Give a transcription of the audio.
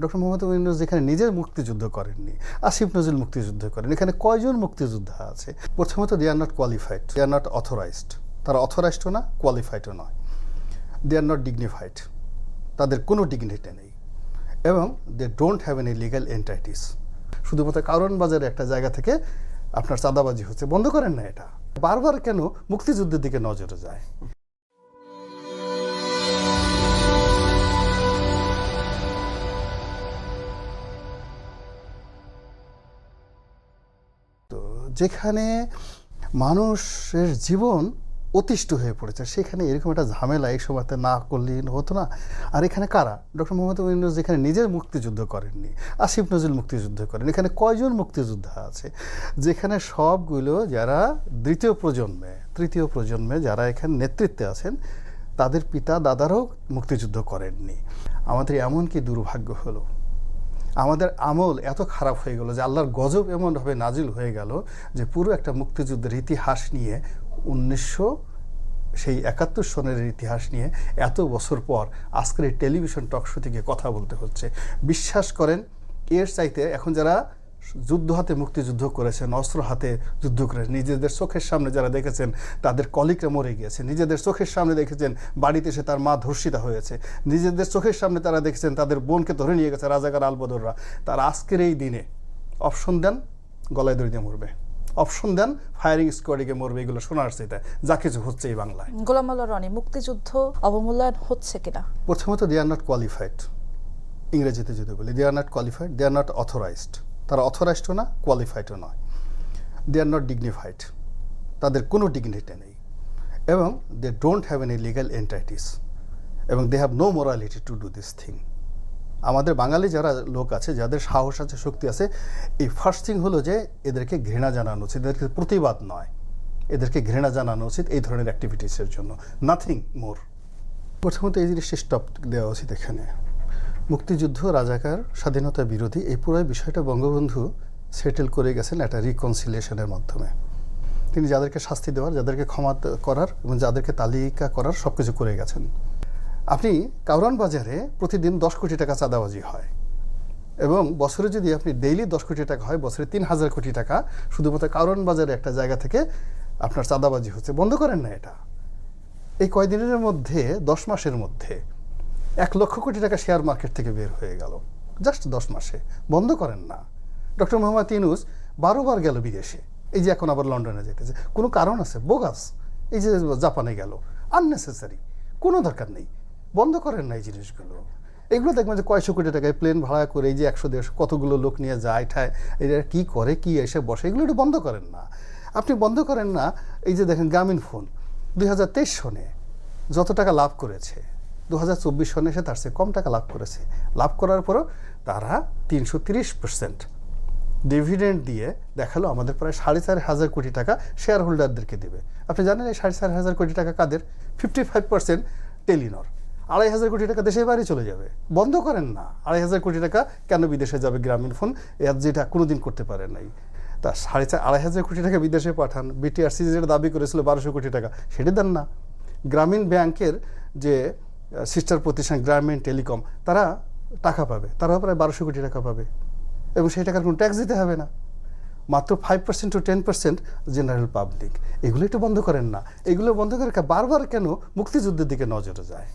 Doctor Mohammad Yunus যেখানে নিজের মুক্তিযুদ্ধ করেননি, আসিফ নজরুল মুক্তিযুদ্ধ করেন, এখানে কয়জন মুক্তিযোদ্ধা আছে? প্রথমত they are not qualified they are not authorised তারা অথরাইজডও না কোয়ালিফাইডও নয়। দে আর নট ডিগনিফাইড তাদের কোনো ডিগনিটি নেই। এবং they don't have any legal entities শুধুমাত্র কারণ বাজারে একটা জায়গা থেকে আপনার চাঁদাবাজি হচ্ছে। বন্ধ করেন না এটা। বারবার কেন মুক্তিযুদ্ধের দিকে নজরে যায়? যেখানে মানুষের জীবন অতিষ্ঠ হয়ে পড়েছে, সেখানে এরকম একটা ঝামেলা এই সময়তে না করলে হতো না। আর এখানে কারা? ডক্টর মোহাম্মদ ইউনুস যেখানে নিজের মুক্তিযুদ্ধ করেননি, আসিফ নজরুল মুক্তিযুদ্ধ করেন, এখানে কয়জন মুক্তিযোদ্ধা আছে? যেখানে সবগুলো যারা দ্বিতীয় প্রজন্মে, তৃতীয় প্রজন্মে যারা এখানে নেতৃত্বে আছেন, তাদের পিতা দাদারও মুক্তিযুদ্ধ করেননি। আমাদের এমন কি দুর্ভাগ্য হলো? আমাদের আমল এত খারাপ হয়ে গেল যে আল্লাহর গজব এমনভাবে নাজিল হয়ে গেল যে পুরো একটা মুক্তিযুদ্ধের ইতিহাস নিয়ে উনিশশো, সেই একাত্তর সনের ইতিহাস নিয়ে এত বছর পর আজকের এই টেলিভিশন টকশো থেকে কথা বলতে হচ্ছে। বিশ্বাস করেন, এর চাইতে এখন যারা যুদ্ধ হাতে মুক্তিযুদ্ধ করেছেন অস্ত্র হাতে যুদ্ধ করেছেন। নিজেদের চোখের সামনে যারা দেখেছেন তাদের কলিকরা মরে গিয়েছে। নিজেদের চোখের সামনে দেখেছেন বাড়িতে এসে তার মা ধর্ষিতা হয়েছে। নিজেদের চোখের সামনে তারা দেখেছেন তাদের বোনকে ধরে নিয়ে গেছে রাজাকার আলবদররা। তার আজকের এই দিনে অপশন দেন গলায় দড়ি দিয়ে মরবে। অপশন দেন ফায়ারিং স্কোয়াডে মরবে। এগুলো শোনার সেটা যা কিছু হচ্ছে এই বাংলায়। গোলাম আল্লাহ রনি মুক্তিযুদ্ধ অবমূল্যায়ন হচ্ছে কিনা? প্রথমত দে আর নট কোয়ালিফাইড ইংরেজিতে যদি বলি they are not qualified they are not authorised তারা অথরাইজডও না কোয়ালিফাইডও নয়। দে আর নট ডিগনিফাইড তাদের কোনো ডিগনিটি নেই। এবং they don't have any legal entities এবং they have no morality to do this thing আমাদের বাঙালি যারা লোক আছে, যাদের সাহস আছে, শক্তি আছে, এই ফার্স্ট থিং হলো যে এদেরকে ঘৃণা জানানো উচিত। এদেরকে প্রতিবাদ নয়। এদেরকে ঘৃণা জানানো উচিত এই ধরনের অ্যাক্টিভিটিসের জন্য। নাথিং মোর প্রথমত এই জিনিসটি স্টপ দেওয়া উচিত এখানে। মুক্তিযুদ্ধ, রাজাকার, স্বাধীনতা বিরোধী এই পুরো বিষয়টা বঙ্গবন্ধু সেটেল করে গেছেন একটা রিকনসিলিয়েশনের মাধ্যমে। তিনি যাদেরকে শাস্তি দেওয়ার, যাদেরকে ক্ষমা করার এবং যাদেরকে তালিকা করার সব কিছু করে গেছেন। আপনি কাউরান বাজারে প্রতিদিন দশ কোটি টাকা চাঁদাবাজি হয় এবং বছরে যদি আপনি ডেইলি দশ কোটি টাকা হয়, বছরে তিন হাজার কোটি টাকা শুধুমাত্র কারণ বাজারে একটা জায়গা থেকে আপনার চাঁদাবাজি হচ্ছে। বন্ধ করেন না এটা। এই কয়দিনের মধ্যে, দশ মাসের মধ্যে এক লক্ষ কোটি টাকা শেয়ার মার্কেট থেকে বের হয়ে গেল। জাস্ট দশ মাসে। বন্ধ করেন না। ডক্টর মোহাম্মদ ইনুস বারোবার গেল বিদেশে। এই যে এখন আবার লন্ডনে যেতেছে কোনো কারণ আছে? বোগাস এই যে জাপানে গেল। আননেসেসারি কোনো দরকার নেই। বন্ধ করেন না এই জিনিসগুলো। এগুলো দেখবেন যে কয়শো কোটি টাকায় প্লেন ভাড়া করে এই যে একশো দেড়শো কতগুলো লোক নিয়ে যায়, ঠায়, এরা কী করে, কি এসে বসে, এগুলো একটু বন্ধ করেন না। আপনি বন্ধ করেন না, এই যে দেখেন গ্রামীণ ফোন দুই হাজার তেইশ সনে যত টাকা লাভ করেছে দু হাজার চব্বিশ সনে এসে তার চেয়ে কম টাকা লাভ করেছে। লাভ করার পরও তারা তিনশো তিরিশ পার্সেন্ট ডিভিডেন্ড দিয়ে দেখাল আমাদের প্রায় সাড়ে চার হাজার কোটি টাকা শেয়ার হোল্ডারদেরকে দেবে। আপনি জানেন এই সাড়ে চার হাজার কোটি টাকা কাদের? ফিফটি ফাইভ পার্সেন্ট টেলিনর আড়াই হাজার কোটি টাকা দেশের বাইরে চলে যাবে। বন্ধ করেন না। আড়াই হাজার কোটি টাকা কেন বিদেশে যাবে গ্রামীণ ফোন? যেটা কোনোদিন করতে পারে নাই। তা সাড়ে চার, আড়াই হাজার কোটি টাকা বিদেশে পাঠান। বিটিআরসি যেটা দাবি করেছিল বারোশো কোটি টাকা। সেটা দেন না। গ্রামীণ ব্যাংকের যে সিস্টার প্রতিষ্ঠান গ্রামীণ টেলিকম, তারা টাকা পাবে। তারা প্রায় বারোশো কোটি টাকা পাবে। এবং সেই টাকার কোনো ট্যাক্স দিতে হবে না। মাত্র five percent to ten percent general public এগুলো একটু বন্ধ করেন না। এগুলো বন্ধ করে বারবার কেন মুক্তিযুদ্ধের দিকে নজরে যায়?